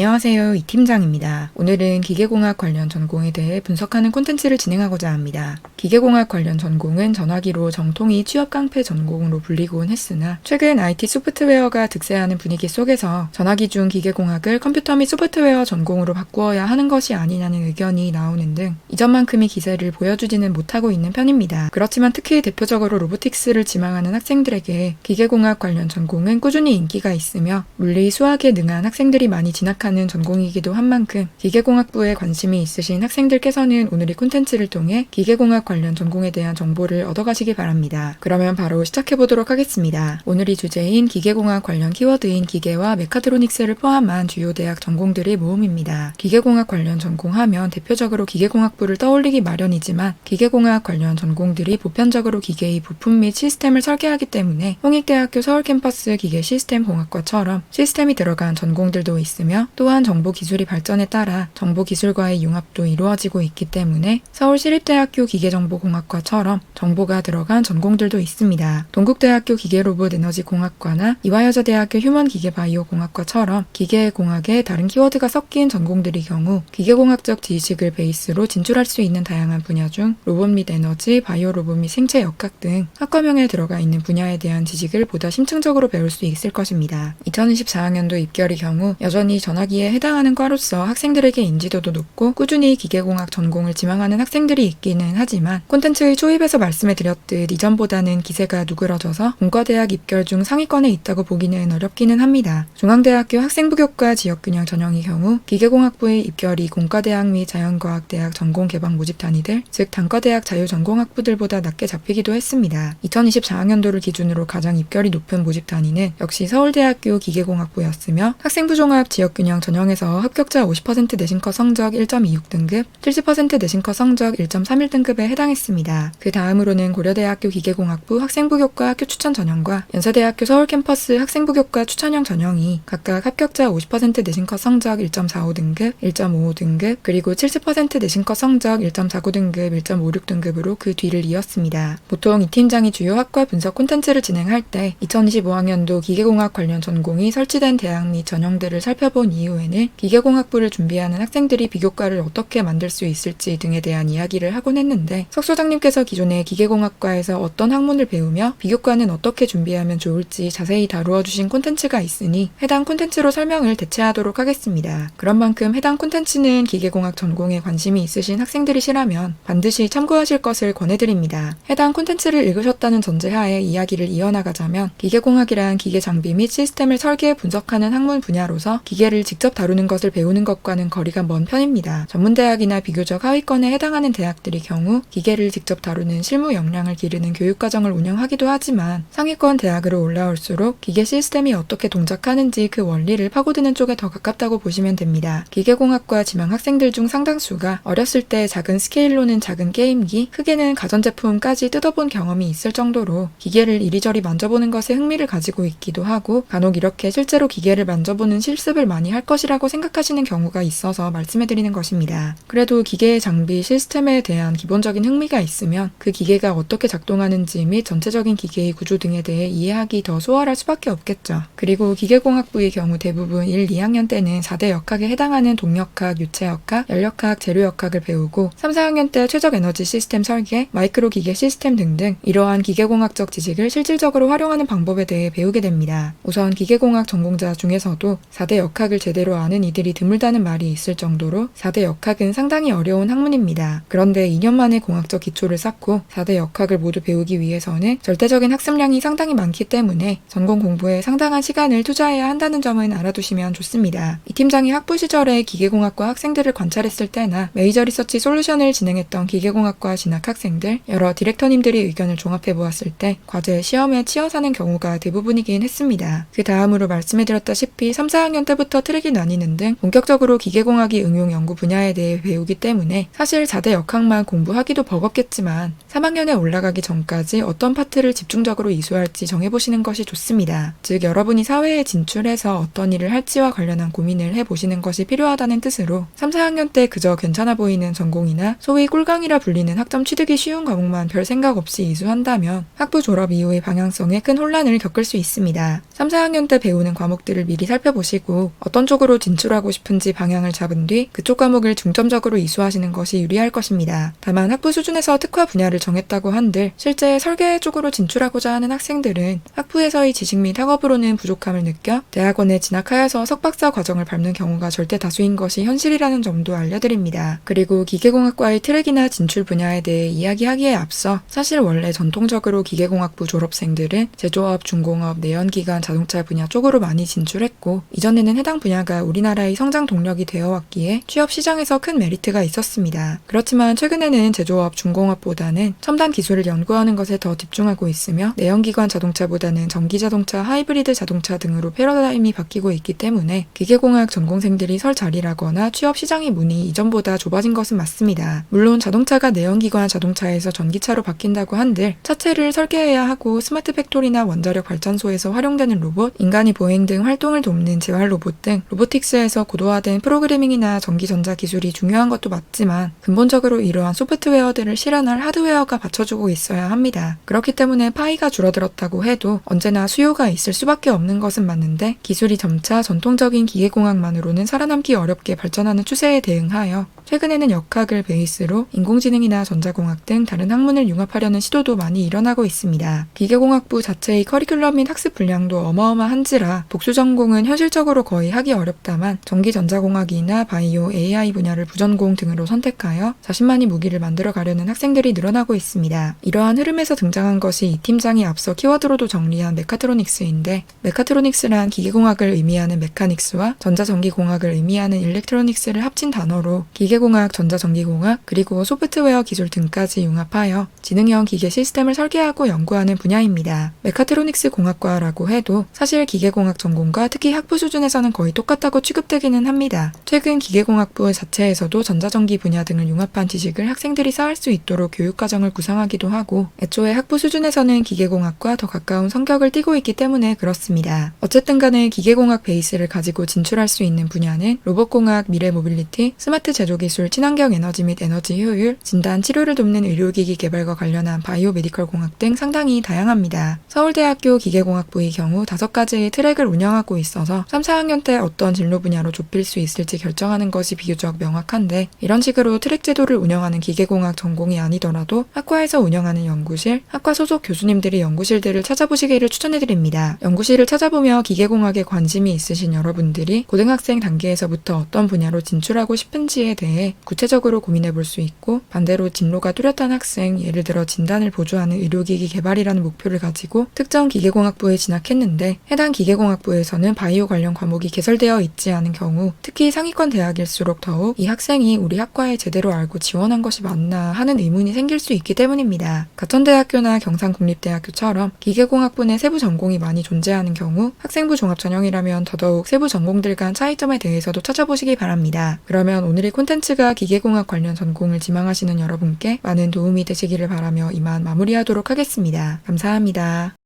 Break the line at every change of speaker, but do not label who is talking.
안녕하세요. 이 팀장입니다. 오늘은 기계공학 관련 전공에 대해 분석하는 콘텐츠를 진행하고자 합니다. 기계공학 관련 전공은 전화기로 정통이 취업 깡패 전공으로 불리곤 했으나 최근 IT 소프트웨어가 득세하는 분위기 속에서 전화기 중 기계공학을 컴퓨터 및 소프트웨어 전공으로 바꾸어야 하는 것이 아니냐는 의견이 나오는 등 이전만큼의 기세를 보여주지는 못하고 있는 편입니다. 그렇지만 특히 대표적으로 로보틱스를 지망하는 학생들에게 기계공학 관련 전공은 꾸준히 인기가 있으며 물리, 수학에 능한 학생들이 많이 진학하는 전공이기도 한 만큼 기계공학부에 관심이 있으신 학생들께서는 오늘 이 콘텐츠를 통해 기계공학 관련 전공에 대한 정보를 얻어가시기 바랍니다. 그러면 바로 시작해보도록 하겠습니다. 오늘의 주제인 기계공학 관련 키워드인 기계와 메카트로닉스를 포함한 주요 대학 전공들의 모음입니다. 기계공학 관련 전공하면 대표적으로 기계공학부를 떠올리기 마련이지만 기계공학 관련 전공들이 보편적으로 기계의 부품 및 시스템을 설계하기 때문에 홍익대학교 서울 캠퍼스 기계 시스템 공학과처럼 시스템이 들어간 전공들도 있으며 또한 정보 기술이 발전에 따라 정보 기술과의 융합도 이루어지고 있기 때문에 서울시립대학교 기계정보공학과처럼 정보가 들어간 전공들도 있습니다. 동국대학교 기계로봇 에너지공학과나 이화여자대학교 휴먼기계바이오공학과처럼 기계공학에 다른 키워드가 섞인 전공들의 경우 기계공학적 지식을 베이스로 진출할 수 있는 다양한 분야 중 로봇 및 에너지, 바이오 로봇 및 생체 역학 등 학과명에 들어가 있는 분야에 대한 지식을 보다 심층적으로 배울 수 있을 것입니다. 2024학년도 입결의 경우 여전히 전화 기에 해당하는 과로서 학생들에게 인지도도 높고 꾸준히 기계공학 전공을 지망하는 학생들이 있기는 하지만 콘텐츠의 초입에서 말씀해 드렸듯 이전보다는 기세가 누그러져서 공과대학 입결 중 상위권에 있다고 보기는 어렵기는 합니다. 중앙대학교 학생부교과 지역균형 전형의 경우 기계공학부의 입결이 공과대학 및 자연과학대학 전공 개방 모집 단위들, 즉 단과대학 자유전공학부들보다 낮게 잡히기도 했습니다. 2024학년도를 기준으로 가장 입결이 높은 모집 단위는 역시 서울대학교 기계공학부였으며 학생부 종합 지역균형 전형에서 합격자 50% 내신커 성적 1.26등급, 70% 내신커 성적 1.31등급에 해당했습니다. 그 다음으로는 고려대학교 기계공학부 학생부교과 학교 추천 전형과 연세대학교 서울 캠퍼스 학생부교과 추천형 전형이 각각 합격자 50% 내신커 성적 1.45등급, 1.55등급, 그리고 70% 내신커 성적 1.49등급, 1.56등급으로 그 뒤를 이었습니다. 보통 이 팀장이 주요 학과 분석 콘텐츠를 진행할 때 2025학년도 기계공학 관련 전공이 설치된 대학 및 전형들을 살펴본 이후에는 기계공학부를 준비하는 학생들이 비교과를 어떻게 만들 수 있을지 등에 대한 이야기를 하곤 했는데 석 소장님께서 기존에 기계공학과에서 어떤 학문을 배우며 비교과는 어떻게 준비하면 좋을지 자세히 다루어 주신 콘텐츠가 있으니 해당 콘텐츠로 설명을 대체하도록 하겠습니다. 그런 만큼 해당 콘텐츠는 기계공학 전공에 관심이 있으신 학생들이시라면 반드시 참고하실 것을 권해드립니다. 해당 콘텐츠를 읽으셨다는 전제하에 이야기를 이어나가자면 기계공학이란 기계 장비 및 시스템을 설계 분석하는 학문 분야로서 기계를 직접 다루는 것을 배우는 것과는 거리가 먼 편입니다. 전문대학이나 비교적 하위권에 해당하는 대학들의 경우 기계를 직접 다루는 실무 역량을 기르는 교육과정을 운영하기도 하지만 상위권 대학으로 올라올수록 기계 시스템이 어떻게 동작하는지 그 원리를 파고드는 쪽에 더 가깝다고 보시면 됩니다. 기계공학과 지망 학생들 중 상당수가 어렸을 때 작은 스케일로는 작은 게임기, 크게는 가전제품까지 뜯어본 경험이 있을 정도로 기계를 이리저리 만져보는 것에 흥미를 가지고 있기도 하고 간혹 이렇게 실제로 기계를 만져보는 실습을 많이 할 것이라고 생각하시는 경우가 있어서 말씀해드리는 것입니다. 그래도 기계의 장비, 시스템에 대한 기본적인 흥미가 있으면 그 기계가 어떻게 작동하는지 및 전체적인 기계의 구조 등에 대해 이해하기 더 수월할 수밖에 없겠죠. 그리고 기계공학부의 경우 대부분 1, 2학년 때는 4대 역학에 해당하는 동력학, 유체역학, 연력학, 재료역학을 배우고 3, 4학년 때 최적 에너지 시스템 설계, 마이크로 기계 시스템 등등 이러한 기계공학적 지식을 실질적으로 활용하는 방법에 대해 배우게 됩니다. 우선 기계공학 전공자 중에서도 4대 역학을 제 대로 아는 이들이 드물다는 말이 있을 정도로 4대 역학은 상당히 어려운 학문입니다. 그런데 2년 만에 공학적 기초를 쌓고 4대 역학을 모두 배우기 위해서는 절대적인 학습량이 상당히 많기 때문에 전공 공부에 상당한 시간을 투자해야 한다는 점은 알아두시면 좋습니다. 이 팀장이 학부 시절에 기계공학과 학생들을 관찰했을 때나 메이저 리서치 솔루션을 진행했던 기계공학과 진학 학생들, 여러 디렉터님들의 의견을 종합해 보았을 때 과제 시험에 치여 사는 경우가 대부분이긴 했습니다. 그 다음으로 말씀해드렸다시피 3, 4학년 때부터 트 랙이 나뉘는 등 본격적으로 기계공학이 응용 연구 분야에 대해 배우기 때문에 사실 4대 역학만 공부하기도 버겁겠지만 3학년에 올라가기 전까지 어떤 파트를 집중적으로 이수할지 정해보시는 것이 좋습니다. 즉 여러분이 사회에 진출해서 어떤 일을 할지와 관련한 고민을 해보시는 것이 필요하다는 뜻으로 3, 4학년 때 그저 괜찮아 보이는 전공이나 소위 꿀강이라 불리는 학점 취득이 쉬운 과목만 별 생각 없이 이수한다면 학부 졸업 이후의 방향성에 큰 혼란을 겪을 수 있습니다. 3, 4학년 때 배우는 과목들을 미리 살펴보시고 어떤 쪽으로 진출하고 싶은지 방향을 잡은 뒤 그쪽 과목을 중점적으로 이수하시는 것이 유리할 것입니다. 다만 학부 수준에서 특화 분야를 정했다고 한들 실제 설계 쪽으로 진출하고자 하는 학생들은 학부에서의 지식 및 학업으로는 부족함을 느껴 대학원에 진학하여서 석박사 과정을 밟는 경우가 절대 다수인 것이 현실이라는 점도 알려드립니다. 그리고 기계공학과의 트랙이나 진출 분야에 대해 이야기하기에 앞서 사실 원래 전통적으로 기계공학부 졸업생들은 제조업, 중공업, 내연기관, 자동차 분야 쪽으로 많이 진출했고 이전에는 해당 분야 가 우리나라의 성장 동력이 되어 왔기에 취업 시장에서 큰 메리트가 있었습니다. 그렇지만 최근에는 제조업, 중공업보다는 첨단 기술을 연구하는 것에 더 집중하고 있으며 내연기관 자동차보다는 전기 자동차, 하이브리드 자동차 등으로 패러다임이 바뀌고 있기 때문에 기계공학 전공생들이 설 자리라거나 취업 시장의 문이 이전보다 좁아진 것은 맞습니다. 물론 자동차가 내연기관 자동차에서 전기차로 바뀐다고 한들 차체를 설계해야 하고 스마트 팩토리나 원자력 발전소에서 활용되는 로봇, 인간이 보행 등 활동을 돕는 재활 로봇 등 로보틱스에서 고도화된 프로그래밍이나 전기전자 기술이 중요한 것도 맞지만 근본적으로 이러한 소프트웨어들을 실현할 하드웨어가 받쳐주고 있어야 합니다. 그렇기 때문에 파이가 줄어들었다고 해도 언제나 수요가 있을 수밖에 없는 것은 맞는데 기술이 점차 전통적인 기계공학만으로는 살아남기 어렵게 발전하는 추세에 대응하여 최근에는 역학을 베이스로 인공지능이나 전자공학 등 다른 학문을 융합하려는 시도도 많이 일어나고 있습니다. 기계공학부 자체의 커리큘럼 및 학습 분량도 어마어마한지라 복수 전공은 현실적으로 거의 하기 어렵다만 전기 전자공학이나 바이오, AI 분야를 부전공 등으로 선택하여 자신만이 무기를 만들어 가려는 학생들이 늘어나고 있습니다. 이러한 흐름에서 등장한 것이 이 팀장이 앞서 키워드로도 정리한 메카트로닉스인데 메카트로닉스란 기계공학을 의미하는 메카닉스와 전자전기공학을 의미하는 일렉트로닉스를 합친 단어로 기계 공학, 전자전기공학, 그리고 소프트웨어 기술 등까지 융합하여 지능형 기계 시스템을 설계하고 연구하는 분야입니다. 메카트로닉스 공학과라고 해도 사실 기계공학 전공과 특히 학부 수준에서는 거의 똑같다고 취급되기는 합니다. 최근 기계공학부 자체에서도 전자전기 분야 등을 융합한 지식을 학생들이 쌓을 수 있도록 교육과정을 구상하기도 하고 애초에 학부 수준에서는 기계공학과 더 가까운 성격을 띠고 있기 때문에 그렇습니다. 어쨌든 간에 기계공학 베이스를 가지고 진출할 수 있는 분야는 로봇공학, 미래 모빌리티, 스마트 제조기 술, 친환경 에너지 및 에너지 효율, 진단, 치료를 돕는 의료기기 개발과 관련한 바이오 메디컬 공학 등 상당히 다양합니다. 서울대학교 기계공학부의 경우 다섯 가지의 트랙을 운영하고 있어서 3, 4학년 때 어떤 진로 분야로 좁힐 수 있을지 결정하는 것이 비교적 명확한데 이런 식으로 트랙 제도를 운영하는 기계공학 전공이 아니더라도 학과에서 운영하는 연구실, 학과 소속 교수님들의 연구실들을 찾아보시기를 추천해드립니다. 연구실을 찾아보며 기계공학에 관심이 있으신 여러분들이 고등학생 단계에서부터 어떤 분야로 진출하고 싶은지에 대해 구체적으로 고민해 볼 수 있고 반대로 진로가 뚜렷한 학생, 예를 들어 진단을 보조하는 의료기기 개발이라는 목표를 가지고 특정 기계공학부에 진학했는데 해당 기계공학부에서는 바이오 관련 과목이 개설되어 있지 않은 경우 특히 상위권 대학일수록 더욱 이 학생이 우리 학과에 제대로 알고 지원한 것이 맞나 하는 의문이 생길 수 있기 때문입니다. 가천대학교나 경상국립대학교처럼 기계공학부 내 세부 전공이 많이 존재하는 경우 학생부 종합 전형이라면 더더욱 세부 전공들 간 차이점에 대해서도 찾아보시기 바랍니다. 그러면 오늘의 콘텐 츠가 기계공학 관련 전공을 지망하시는 여러분께 많은 도움이 되시기를 바라며 이만 마무리하도록 하겠습니다. 감사합니다.